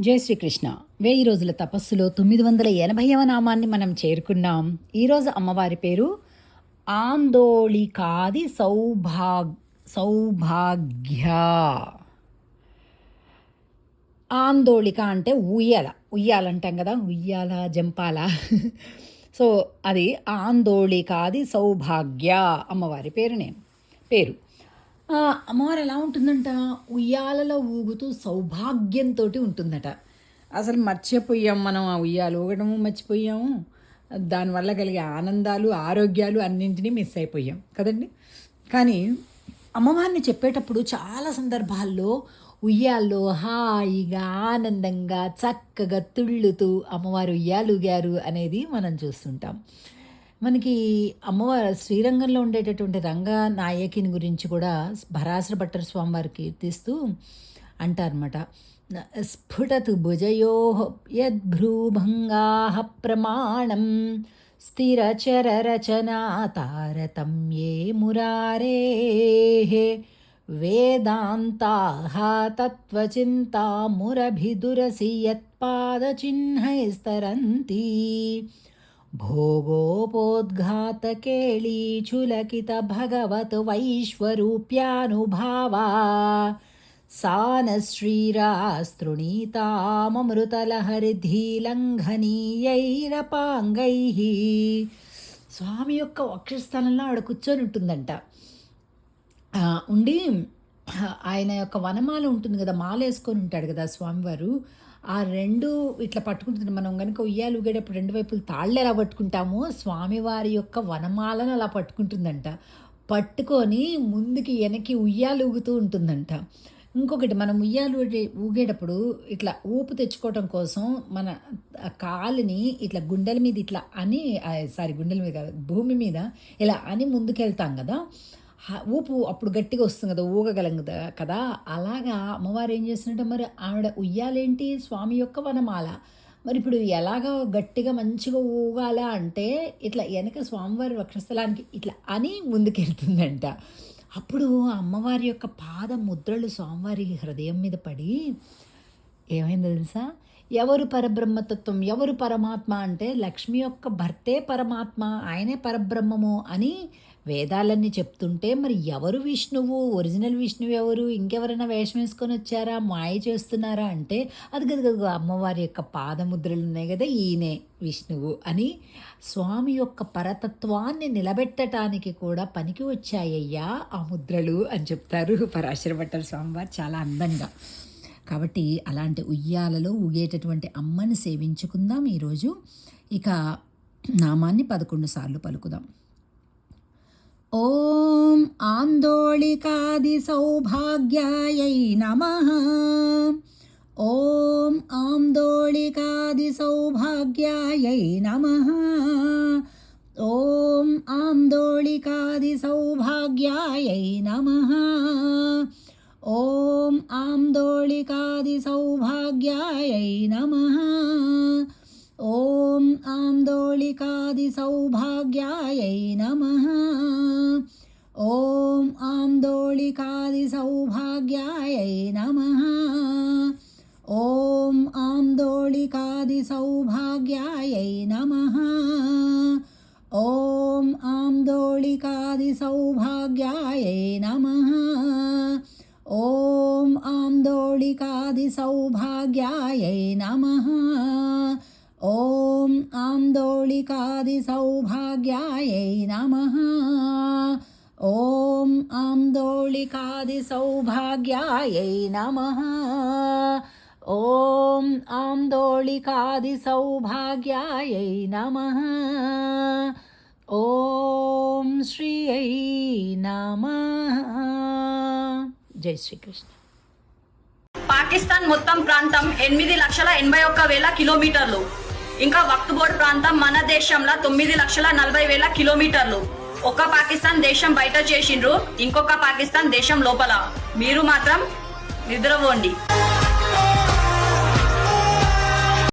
జై శ్రీకృష్ణ. వెయ్యి రోజుల తపస్సులో తొమ్మిది వందల ఎనభైవ నామాన్ని మనం చేరుకున్నాం. ఈరోజు అమ్మవారి పేరు ఆందోళికాది సౌభాగ్ సౌభాగ్య. ఆందోళిక అంటే ఉయ్యాల. ఉయ్యాలంటాం కదా ఉయ్యాల జంపాల. సో అది ఆందోళికాది సౌభాగ్య అమ్మవారి పేరు నేను పేరు అమ్మవారు ఎలా ఉంటుందంట? ఉయ్యాలలో ఊగుతూ సౌభాగ్యంతో ఉంటుందట. అసలు మర్చిపోయాం మనం ఆ ఉయ్యాలు ఊగడము మర్చిపోయాము దానివల్ల కలిగే ఆనందాలు ఆరోగ్యాలు అన్నింటినీ మిస్ అయిపోయాం. కదండి? కానీ అమ్మవారిని చెప్పేటప్పుడు చాలా సందర్భాల్లో ఉయ్యాల్లో హాయిగా ఆనందంగా చక్కగా తుళ్ళుతూ అమ్మవారు ఉయ్యాలుగారు అనేది మనం చూస్తుంటాం. మనకి అమ్మవారు శ్రీరంగంలో ఉండేటటువంటి రంగ నాయకిని గురించి కూడా భరాసర భట్టర్ స్వామి వారు కీర్తిస్తూ అంటారన్నమాట. స్ఫుటతు భుజయో యద్భ్రూభంగా ప్రమాణం స్థిరచరరచనా తారతమ్యే మురారే వేదాంతా తత్వచింతామురభిదురసి యత్పాదచిహ్నైస్తరంతి భోగోపోద్ఘాతకేళీచులకిత భగవత్ వైశ్వరూప్యానుభావా సానశ్రీరాస్తృణీతామమృతలహరిధీలంఘనీయైరపాంగై స్వామి యొక్క వక్షస్థలంలో ఆడ కూర్చొని ఉంటుందంట. ఉండి ఆయన యొక్క వనమాల ఉంటుంది కదా మాల వేసుకొని ఉంటాడు కదా స్వామివారు. ఆ రెండు ఇట్లా పట్టుకుంటుంది. మనం కనుక ఉయ్యాలు ఊగేటప్పుడు రెండు వైపులు తాళ్ళు ఎలా పట్టుకుంటామో స్వామివారి యొక్క వనమాలను అలా పట్టుకుంటుందంట. పట్టుకొని ముందుకి వెనక్కి ఉయ్యాలు ఊగుతూ ఉంటుందంట. ఇంకొకటి మనం ఉయ్యాలు ఊగే- ఊగేటప్పుడు ఇట్లా ఊపు తెచ్చుకోవటం కోసం మన కాలుని ఇట్లా గుండెల మీద ఇట్లా అని సారీ గుండెల మీద కాదు భూమి మీద ఇలా అని ముందుకెళ్తాం కదా. ఊపు అప్పుడు గట్టిగా వస్తుంది కదా ఊగగలం కదా? కదా అలాగా అమ్మవారు ఏం చేస్తున్నట్టే మరి ఆవిడ ఉయ్యాలేంటి? స్వామి యొక్క వనమాల. మరి ఇప్పుడు ఎలాగ గట్టిగా మంచిగా ఊగాల అంటే ఇట్లా వెనక స్వామివారి వక్షస్థలానికి ఇట్లా అని ముందుకెళ్తుందంట. అప్పుడు ఆ అమ్మవారి యొక్క పాద ముద్రలు స్వామివారి హృదయం మీద పడి ఏమైందో తెలుసా? ఎవరు పరబ్రహ్మతత్వం ఎవరు పరమాత్మ అంటే లక్ష్మి యొక్క భర్తే పరమాత్మ ఆయనే పరబ్రహ్మము అని వేదాలన్నీ చెప్తుంటే మరి ఎవరు విష్ణువు? ఒరిజినల్ విష్ణువు ఎవరు? ఇంకెవరైనా వేషం వేసుకొని వచ్చారా? మాయ చేస్తున్నారా? అంటే అది కదా అమ్మవారి యొక్క పాదముద్రలు ఉన్నాయి కదా ఈయనే విష్ణువు అని స్వామి యొక్క పరతత్వాన్ని నిలబెట్టడానికి కూడా పనికి వచ్చాయ్యా ఆ ముద్రలు అని చెప్తారు పరాశర భట్టర్ స్వామివారు చాలా అందంగా. కాబట్టి అలాంటి ఉయ్యాలలో ఊగేటటువంటి అమ్మని సేవించుకుందాం ఈరోజు. ఇక నామాన్ని పదకొండు సార్లు పలుకుదాం. ॐ आन्दोलिकादिसौभाग्यायै नमः। ॐ आन्दोलिकादिसौभाग्यायै नमः। ॐ आन्दोलिकादिसौभाग्यायै नमः। ॐ आन्दोलिकादिसौभाग्यायै नमः। ॐ आन्दोलिकादिसौभाग्यायै नमः। ॐ आन्दोलिकादिसौभाग्यायै नमः। ॐ आन्दोलिकादिसौभाग्यायै नमः। ॐ आन्दोलिकादिसौभाग्यायै नमः। ॐ आन्दोलिकादिसौभाग्यायै नमः। आन्दोलिकादिसौभाग्यायै नमः ॐ आन्दोलिकादिसौभाग्यायै नमः ॐ आन्दोलिकादिसौभाग्यायै नमः ॐ श्रियै नमः జై శ్రీకృష్ణ పాకిస్తాన్ మొత్తం ప్రాంతం ఎనిమిది లక్షల ఎనభై ఒక్క వేల కిలోమీటర్లు ఇంకా వక్త్ బోర్డు ప్రాంతం మన దేశంలో తొమ్మిది లక్షల నలభై వేల కిలోమీటర్లు. ఒక పాకిస్తాన్ దేశం బయట చేసిండ్రు ఇంకొక పాకిస్తాన్ దేశం లోపల. మీరు మాత్రం నిద్రపోండి.